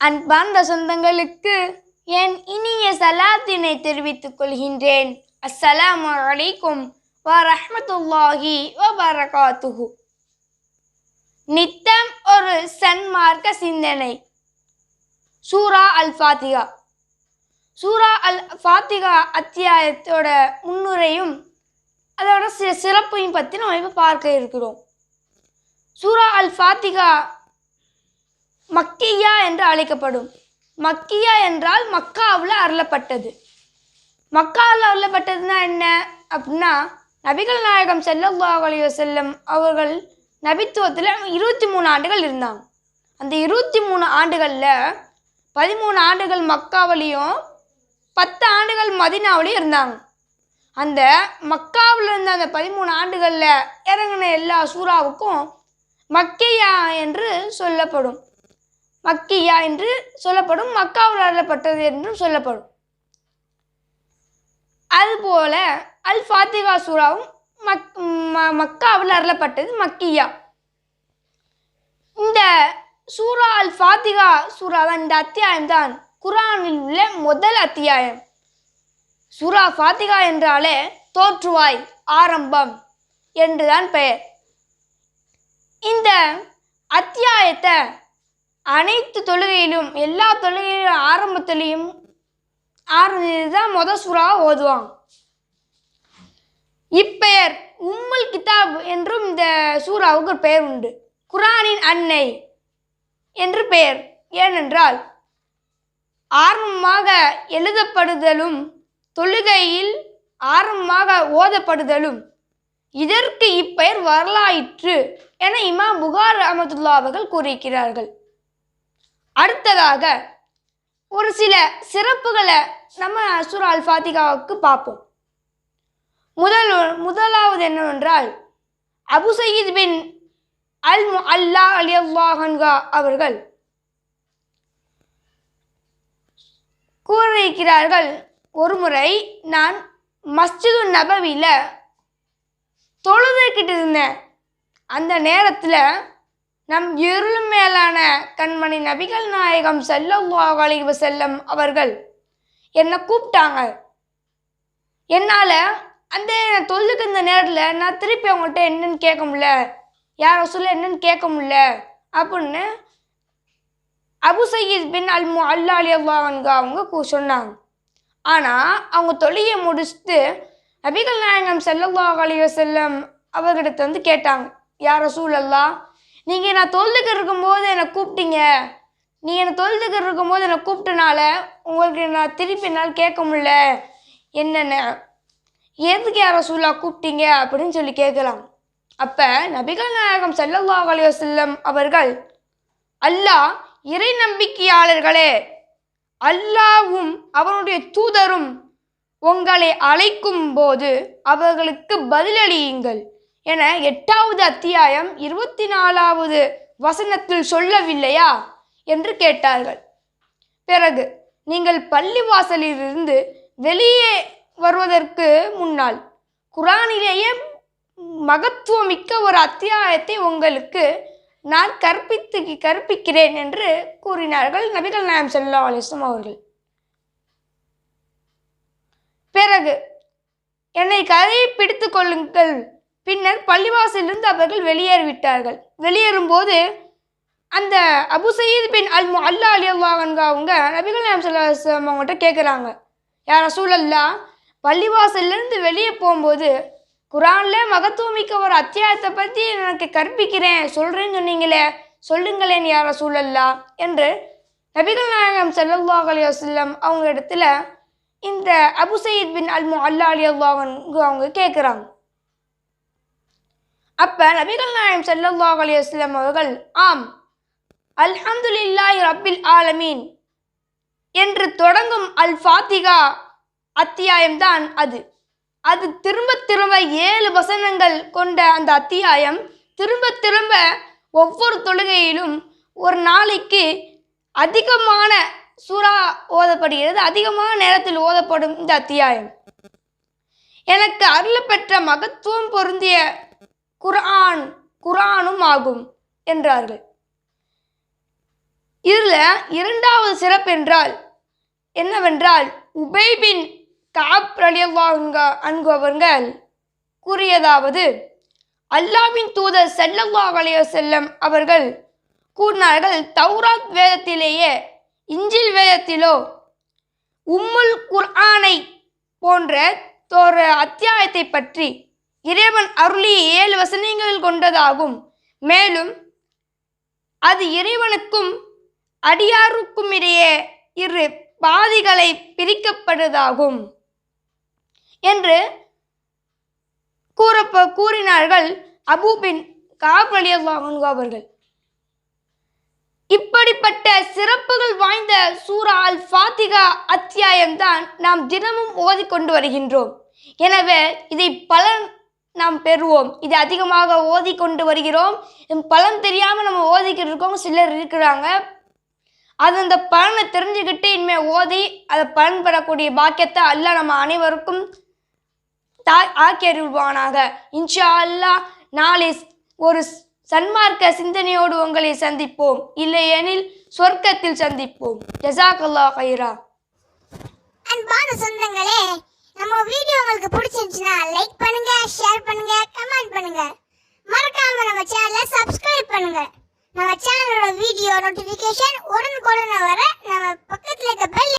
அன்பார்ந்த சொந்தங்களுக்கு என் இனிய சலாத்தினை தெரிவித்துக் கொள்கின்றேன். அஸ்ஸலாமு அலைக்கும் வரஹ்மத்துல்லாஹி வபரகாத்துஹு. நித்தம் ஒரு சன்மார்க்க சிந்தனை. சூரா அல் ஃபாத்திகா சூரா அல் ஃபாத்திகா அத்தியாயத்தோட முன்னுரையும் அதோட சில சிறப்பையும் பற்றி நம்ம இப்போ பார்க்க இருக்கிறோம். சூரா அல் ஃபாத்திகா மக்கியா என்று அழைக்கப்படும். மக்கியா என்றால் மக்காவில் அருளப்பட்டது. மக்காவில் அருளப்பட்டதுன்னா என்ன? அப்படின்னா நபிகள் நாயகம் ஸல்லல்லாஹு செல்லும் அவர்கள் நபித்துவத்தில் இருபத்தி மூணு ஆண்டுகள் இருந்தாங்க. அந்த இருபத்தி மூணு ஆண்டுகளில் பதிமூணு ஆண்டுகள் மக்காவிலையும் பத்து ஆண்டுகள் மதினாவிலையும் இருந்தாங்க. அந்த மக்காவில் இருந்த அந்த பதிமூணு ஆண்டுகளில் இறங்கின எல்லா சூறாவுக்கும் மக்கையா என்று சொல்லப்படும். மக்கியா என்று சொல்லப்படும் மக்காவில் அருளப்பட்டது என்றும் சொல்லப்படும். அதுபோல அல் ஃபாத்திகா சூறாவும் மக் மக்காவில் அருளப்பட்டது மக்கியா. இந்த சூரா அல் ஃபாத்திகா சூராதான் இந்த அத்தியாயம் தான் குரானில் உள்ள முதல் அத்தியாயம். சூரா ஃபாத்திகா என்றாலே தோற்றுவாய் ஆரம்பம் என்றுதான் பெயர். இந்த அத்தியாயத்தை அனைத்து தொழுகையிலும் எல்லா தொழுகையிலும் ஆரம்பத்திலையும் ஆறு தான் மொதல் சூறாவை ஓதுவாங்க இப்பெயர் உம்முல் கிதாப் என்றும் இந்த சூறாவுக்கு ஒரு பெயர் உண்டு. குரானின் அன்னை என்று பெயர். ஏனென்றால் ஆரம்பமாக எழுதப்படுதலும் தொழுகையில் ஆரம்பமாக ஓதப்படுதலும் இதற்கு இப்பெயர் வரலாயிற்று என இமாம் புகார் அஹமதுல்லா அவர்கள் கூறியிருக்கிறார்கள். அடுத்ததாக ஒரு சில சிறப்புகளை நம்ம சூரா அல் ஃபாத்திகாவுக்கு பார்ப்போம். முதல் முதலாவது என்னவென்றால் அபு சயீத் பின் அல் அல்லா அலி அல்லாஹன்கா அவர்கள் கூறியிருக்கிறார்கள் ஒருமுறை நான் மஸ்ஜிது நபவியில் தொழுதுகிட்டு இருந்தேன் அந்த நேரத்தில் நம் இருள் மேலான கண்மணி நபிகள் நாயகம் ஸல்லல்லாஹு அலைஹி வஸல்லம் அவர்கள் என்னை கூப்பிட்டாங்க. என்னால் அந்த நான் தொழுதுக்கு இந்த நேரத்தில் நான் திருப்பி அவங்கள்ட்ட என்னன்னு கேட்க முடியல. யாரோ சொல்ல என்னன்னு கேட்க முடியல. அப்படின்னு அபு சயீத் பின் அல் மு அல்லா அலி அல்லாஹன்கா அவங்க கூ- சொன்னாங்க. ஆனால் அவங்க தொழியை முடிச்சுட்டு நபிகள் நாயகம் ஸல்லல்லாஹு அலைஹி வஸல்லம் அவர்கிட்ட வந்து கேட்டாங்க. யார் ரசூலல்லா நீங்கள் நான் தொழுதுக்கு இருக்கும்போது என்னை கூப்பிட்டீங்க. நீங்கள் என்னை தொழுதுக்கு இருக்கும்போது என்னை கூப்பிட்டனால உங்களுக்கு நான் திருப்பி என்னால் கேட்க முடில என்னென்ன? எதுக்கு யார் சூழலாக கூப்பிட்டீங்க அப்படின்னு சொல்லி கேட்கலாம். அப்போ நபிகள் நாயகம் செல்லல்லா அலைஹி அவர்கள் அல்லாஹ் இறை நம்பிக்கையாளர்களே அல்லாவும் அவனுடைய தூதரும் உங்களை அழைக்கும் போது அவர்களுக்கு பதிலளியுங்கள். என எட்டாவது அத்தியாயம் இருபத்தி நாலாவது வசனத்தில் சொல்லவில்லையா? என்று கேட்டார்கள். பிறகு நீங்கள் பள்ளிவாசலிலிருந்து வெளியே வருவதற்கு முன்னால் குரானிலேயே மகத்துவமிக்க ஒரு அத்தியாயத்தை உங்களுக்கு நான் கற்பித்து கற்பிக்கிறேன் என்று கூறினார்கள் நபிகள் நாயம் செல்லா அலிஸ்லாம் அவர்கள். பிறகு என்னை கதையை பிடித்து கொள்ளுங்கள். பின்னர் பள்ளிவாசலிருந்து அவர்கள் வெளியேறிவிட்டார்கள். வெளியேறும்போது அந்த அபு சயீத் பின் அல் அல்லா அலி அல்லாஹன்கா அவங்க நபிகள் நாயம் ஸல்லல்லாஹு அவங்கள்ட்ட கேட்குறாங்க. யார் ரசூலல்லா பள்ளிவாசல்லேருந்து வெளியே போகும்போது குரானில் மகத்துவமிக்க ஒரு அத்தியாயத்தை பற்றி எனக்கு கற்பிக்கிறேன் சொல்கிறேன்னு சொன்னீங்களே சொல்லுங்களேன் யார் ரசூலல்லா என்று நபிகள் நாயகம் செல்லல்லாஹ் அலி வஸல்லம் அவங்க இடத்துல இந்த அபு சயீத் பின் அல் அல்லா அலி அல்லாஹன் அவங்க கேட்குறாங்க. அப்போ நபிகள் நாயம் செல்லல்லாஹ் அலி வஸல்லம் அவர்கள் ஆம் அல்ஹம்துலில்லாய் ரப்பில் ஆலமீன் என்று தொடங்கும் அல் ஃபாத்திகா அத்தியாயம்தான் அது. அது திரும்ப திரும்ப ஏழு வசனங்கள் கொண்ட அந்த அத்தியாயம் திரும்ப திரும்ப ஒவ்வொரு தொழுகையிலும் ஒரு நாளைக்கு அதிகமான சூறா ஓதப்படுகிறது அதிகமான நேரத்தில் ஓதப்படும் இந்த அத்தியாயம். எனக்கு அருளப்பெற்ற மகத்துவம் பொருந்திய குர்ஆன் குரானும் ஆகும் என்றார்கள். இதில் இரண்டாவது சிறப்பு என்றால் என்னவென்றால் உபைபின் காப் ரலியல்லாஹு அன்கு அவர்கள் கூறியதாவது அல்லாவின் தூதர் செல்லவா அலைஹி செல்லம் அவர்கள் கூறினார்கள் தௌராத் வேதத்திலேயே இஞ்சில் வேதத்திலோ உம்முல் குர்ஆனை போன்ற ஒரு அத்தியாயத்தை பற்றி இறைவன் அருளிய ஏழு வசனங்கள் கொண்டதாகும். மேலும் அது இறைவனுக்கும் அடியாருக்கும் இடையே இரு பாதிகளை பிரிக்கப்படுவதாகும் என்று கூறப்ப கூறினார்கள் அபூபின் காப் அவர்கள். இப்படிப்பட்ட சிறப்புகள் வாய்ந்த சூரா அல் ஃபாத்திகா அத்தியாயம்தான் நாம் தினமும் ஓதிக்கொண்டு வருகின்றோம். எனவே இதை பல நாம் பெறுவோம். இது அதிகமாக ஓதி கொண்டு வருகிறோம். பலன் தெரியாமல் நம்ம ஓதிக்கிட்டு இருக்கோம். சிலர் இருக்கிறாங்க. அது அந்த பலனை தெரிஞ்சுக்கிட்டு இனிமேல் ஓதி அதை பலன் பெறக்கூடிய பாக்கியத்தை அல்ல நம்ம அனைவருக்கும் தா ஆக்கி அருள்வானாக இன்ஷா அல்லாஹ் நாளை ஒரு சன்மார்க்க சிந்தனையோடு உங்களை சந்திப்போம். இல்லையெனில் சொர்க்கத்தில் சந்திப்போம். ஜசாக் அல்லாஹ் கைரா. அன்பான சொந்தங்களே நம்ம வீடியோ உங்களுக்கு பிடிச்சிருந்துச்சுன்னா லைக் பண்ணுங்க ஷேர் பண்ணுங்க கமெண்ட் பண்ணுங்க. மறக்காம நம்ம சேனலை சப்ஸ்கிரைப் பண்ணுங்க. நம்ம சேனலோட வீடியோ நோட்டிபிகேஷன் உடனுக்குடன் வர நம்ம பக்கத்துல இருக்க பெல்